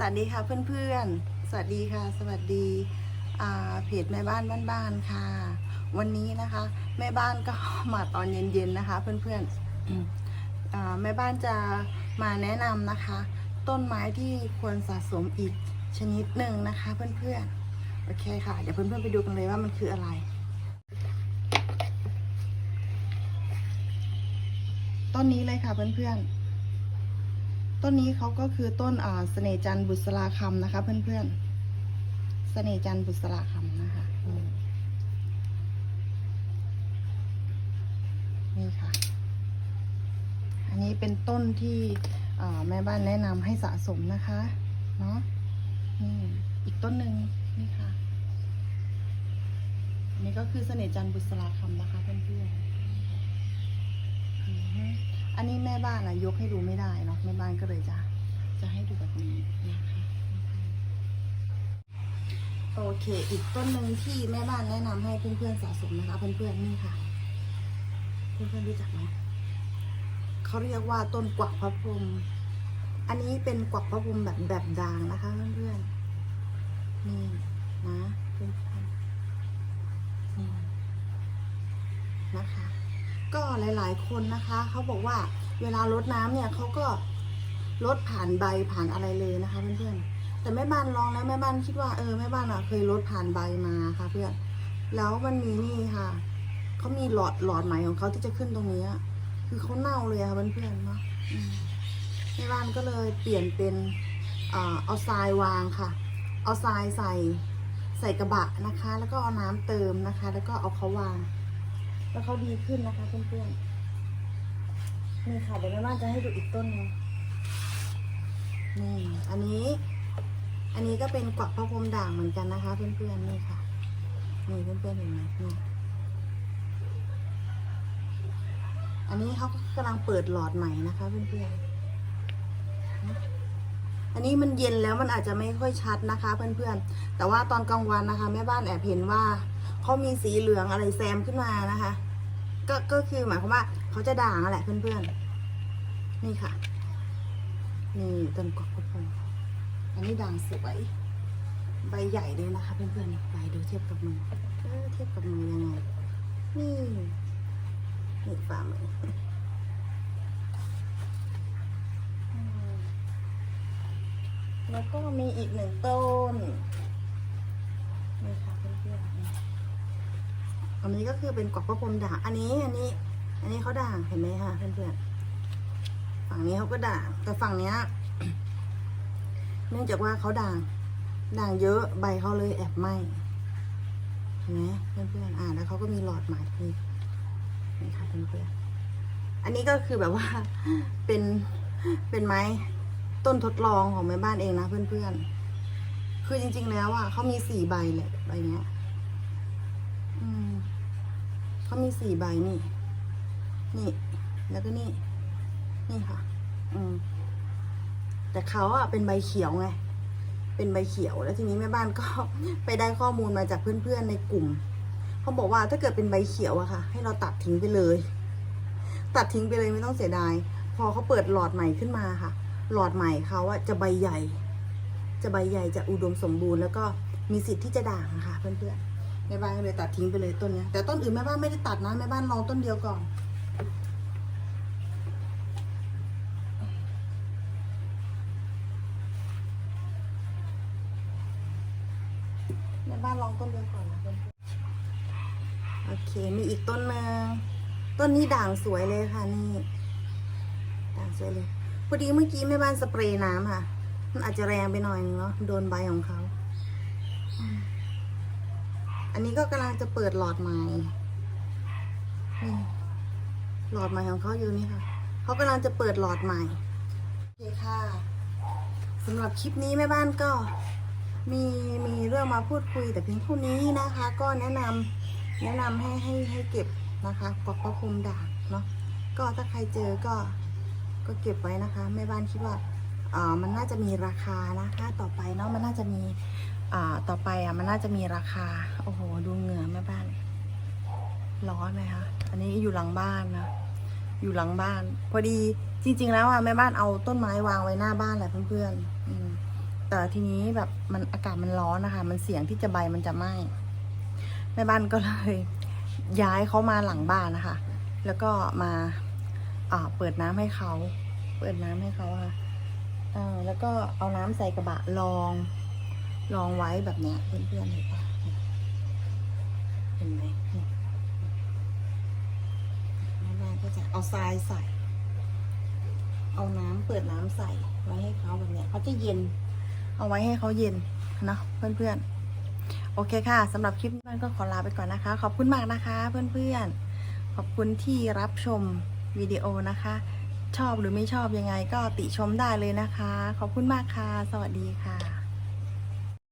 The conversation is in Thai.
สวัสดีค่ะเพื่อนๆ สวัสดีค่ะ สวัสดีอ่าเพจแม่บ้านบ้านๆค่ะ วันนี้นะคะ แม่บ้านก็มาตอนเย็นๆนะคะ เพื่อนๆแม่บ้านจะมาแนะนำนะคะ ต้นไม้ที่ควรสะสมอีกชนิดหนึ่งนะคะ เพื่อนๆโอเคค่ะ เดี๋ยวเพื่อนๆไปดูกันเลยว่ามันคืออะไร ต้นนี้เลยค่ะเพื่อนๆ ต้นนี้เขาก็คือต้นอ่าเสน่จันบุษราคำนะคะ เพื่อนๆเสน่จันบุษราคำนะคะนี่ค่ะ อันนี้เป็นต้นที่แม่บ้านแนะนำให้สะสมนะคะเนาะนี่อีกต้นหนึ่งนี่ค่ะ อันนี้ก็คือเสน่จันบุษราคำนะคะเพื่อนๆอือ อันนี้แม่บ้านอะยกให้ดูไม่ได้เนาะแม่บ้านก็เลยจะจะให้ดูแบบนี้นะคะโอเค อีกต้นหนึ่งที่แม่บ้านแนะนำให้เพื่อนๆสะสมนะคะ เพื่อนๆนี่ค่ะ เพื่อนๆรู้จักไหมเขาเรียกว่าต้นกวักพระพรหมอันนี้เป็นกวักพระพรหมแบบแบบด่างนะคะ เพื่อนๆนี่นะเพื่อนๆนี่นะคะ ก็หลาย ๆ คนนะคะเขาบอกว่าเวลารดน้ำเนี่ยเขาก็ลดผ่านใบผ่านอะไรเลยนะคะเพื่อนๆแต่แม่บ้านลองแล้วแม่บ้านคิดว่าเออแม่บ้านอะเคยลดผ่านใบมาค่ะ เพื่อนแล้วมันมีนี่ค่ะเขามีหลอดหลอดไหมของเขาที่จะขึ้นตรงนี้อะคือเขาเน่าเลยค่ะเพื่อนๆเนาะแม่บ้านก็เลยเปลี่ยนเป็นเอาทรายวางค่ะ เอาทรายใส่ใส่กระบะนะคะ แล้วก็เอาน้ำเติมนะคะ แล้วก็เอาเขาวาง แล้วเขาดีขึ้นนะคะเพื่อนๆนี่ค่ะเดี๋ยวแม่บ้านจะให้ดูอีกต้นหนึงนี่อันนี้ อันนี้ก็เป็นกวักพระพรมด่างเหมือนกันนะคะ เพื่อนๆนี่ค่ะนี่เพื่อนๆเห็นไหมนี่อันนี้เขากำลังเปิดหลอดใหม่นะคะ เพื่อนๆ อันนี้มันเย็นแล้วมันอาจจะไม่ค่อยชัดนะคะ เพื่อนๆ แต่ว่าตอนกลางวันนะคะ แม่บ้านแอบเห็นว่า เขามีสีเหลืองอะไรแซมขึ้นมานะคะ ก็ก็คือหมายความว่าเขาจะด่างแหละเพื่อนๆ นี่ค่ะ นี่ต้นกวักพระพรหมอันนี้ด่างสวยใบใหญ่เลยนะคะเพื่อนๆใบดูเทียบกับมือเออเทียบกับมือยังไงนี่นี่ฝ่ามืออืมแล้วก็มีอีกหนึ่งต้นนี่ค่ะ อันนี้ก็คือเป็นกวักพระพรมด่าง อันนี้อันนี้ อันนี้เขาด่างเห็นไหมคะเพื่อนๆฝั่งนี้เขาก็ด่าง แต่ฝั่งเนี้ยเนื่องจากว่าเขาด่างด่างเยอะใบเขาเลยแอบไหมเห็นไหมเพื่อนๆอ่าแล้วเขาก็มีหลอดหม่นี่นี่ค่ะเพื่อนๆอันนี้ก็คือแบบว่าเป็นเป็นไม้ต้นทดลองของแม่บ้านเองนะเพื่อนๆคือจริง ๆ แล้วอะเขามีสี่ใบแหละใบเนี้ย เขามีสี่ใบนี่ นี่ แล้วก็นี่ นี่ค่ะ อืม แต่เขาอะเป็นใบเขียวไง เป็นใบเขียว แล้วทีนี้แม่บ้านก็ไปได้ข้อมูลมาจากเพื่อนๆในกลุ่ม เขาบอกว่าถ้าเกิดเป็นใบเขียวอะค่ะ ให้เราตัดทิ้งไปเลย ตัดทิ้งไปเลยไม่ต้องเสียดาย พอเขาเปิดหลอดใหม่ขึ้นมาค่ะ หลอดใหม่เขาอะจะใบใหญ่ จะใบใหญ่จะอุดมสมบูรณ์แล้วก็มีสิทธิ์ที่จะด่างอะค่ะเพื่อนๆ แม่บ้านก็เลยตัดทิ้งไปเลยต้นเนี้ยแต่ต้นอื่นแม่บ้านไม่ได้ตัดนะแม่บ้านลองต้นเดียวก่อนแม่บ้านลองต้นเดียวก่อนนะเพื่อนๆโอเค มีอีกต้นหนึงต้นนี้ด่างสวยเลยค่ะนี่ด่างสวยเลยพอดีเมื่อกี้แม่บ้านสเปรย์น้ำค่ะ มันอาจจะแรงไปหน่อยนึงเนาะโดนใบของเขา อันนี้ก็กำลังจะเปิดหลอดใหม่หลอดใหม่ของเขาอยู่นี่ค่ะ เขากำลังจะเปิดหลอดใหม่ โอเคค่ะสำหรับคลิปนี้แม่บ้านก็มีมีเรื่องมาพูดคุยแต่เพียงเท่านี้นะคะ ก็แนะนำแนะนำให้ให้ให้เก็บนะคะกอกพระพรหมด่างเนาะก็ถ้าใครเจอก็ก็เก็บไว้นะคะแม่บ้านคิดว่าอ่ามันน่าจะมีราคานะคะต่อไปเนาะมันน่าจะมี ต่อไปอะมันน่าจะมีราคา โอ้โห ดูเหงื่อแม่บ้าน ร้อนไหมคะ อันนี้อยู่หลังบ้านนะ อยู่หลังบ้าน พอดีจริง ๆ แล้วอะแม่บ้านเอาต้นไม้วางไว้หน้าบ้านแหละเพื่อนๆอืมแต่ทีนี้แบบมันอากาศมันร้อนนะคะ มันเสี่ยงที่จะใบมันจะไหม้แม่บ้านก็เลย ย้ายเขามาหลังบ้านนะคะ แล้วก็มาอ่าเปิดน้ำให้เขา เปิดน้ำให้เขาค่ะอ่าแล้วก็เอาน้ำใส่กระบะรอง รองไว้แบบเนี้ยเพื่อนๆเห็นปะเห็นไหมแม่บ้านก็จะเอาทรายใส่ เอาน้ำเปิดน้ำใส่ไว้ให้เขาแบบเนี้ยเขาจะเย็น เอาไว้ให้เขาเย็นนะเพื่อนๆ โอเคค่ะสำหรับคลิปนี้เพื่อนก็ขอลาไปก่อนนะคะ ขอบคุณมากนะคะเพื่อนๆ ขอบคุณที่รับชมวิดีโอนะคะ ชอบหรือไม่ชอบยังไงก็ติชมได้เลยนะคะ ขอบคุณมากค่ะ สวัสดีค่ะ